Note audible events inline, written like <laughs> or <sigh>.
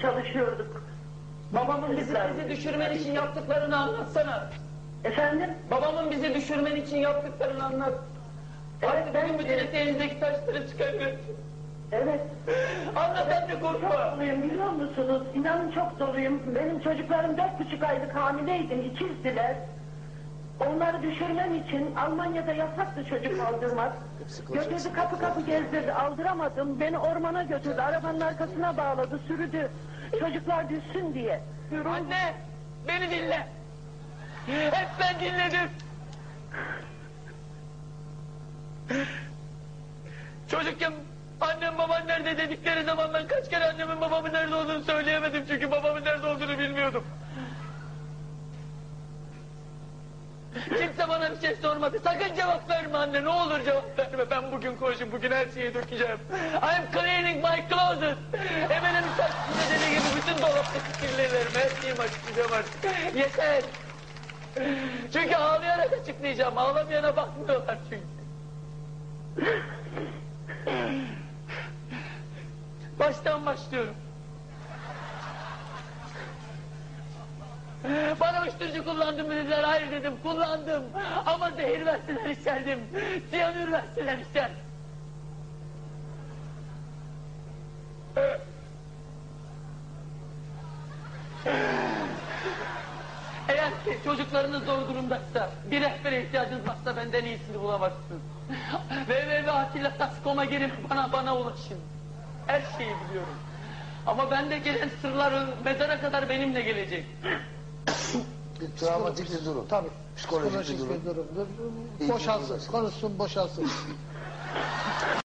çalışıyorduk. Babamın Bizi, bizi, düşürmen için yaptıklarını anlatsana. Efendim? Babamın bizi düşürmen için yaptıklarını anlat. Evet, Artık ben- bugün bütün eteğinizdeki taşları çıkarıyorsun. Evet. Anlat anne Çok korkma. doluyum biliyor musunuz? İnanın çok doluyum. Benim çocuklarım dört buçuk aylık hamileydim. ikizdiler. Onları düşürmem için Almanya'da yasaktı çocuk aldırmak. Götürdü kapı kapı gezdirdi. Aldıramadım. Beni ormana götürdü. Arabanın arkasına bağladı. Sürüdü. Çocuklar düşsün diye. Anne beni dinle. Hep ben dinledim. Çocukken annem baban nerede dedikleri zaman ben kaç kere annemin babamın nerede olduğunu söyleyemedim çünkü babamın nerede olduğunu bilmiyordum. Kimse bana bir şey sormadı. Sakın cevap verme anne. Ne olur cevap verme. Ben bugün koşum. Bugün her şeyi dökeceğim. I'm cleaning my closet. Efendim saçma dediği gibi bütün dolaptaki kirlilerimi her şeyimi açıklayacağım artık. Yeter. Çünkü ağlayarak açıklayacağım. Ağlamayana bakmıyorlar çünkü. Baştan başlıyorum. Bana uyuşturucu kullandın mı dediler. Hayır dedim kullandım. Ama zehir verseler içerdim. Siyanür verseler içer. Eğer ki çocuklarınız zor durumdaysa, bir rehbere ihtiyacınız varsa benden iyisini bulamazsınız. www.atilla.com'a girip bana bana ulaşın. Her şeyi biliyorum. Ama bende gelen sırlar mezara kadar benimle gelecek. Bir travmatik bir durum. Tabii. Psikolojik bir durum. bir durumdur. İyi Boşalsın, ki konuşsun, boşalsın. <laughs>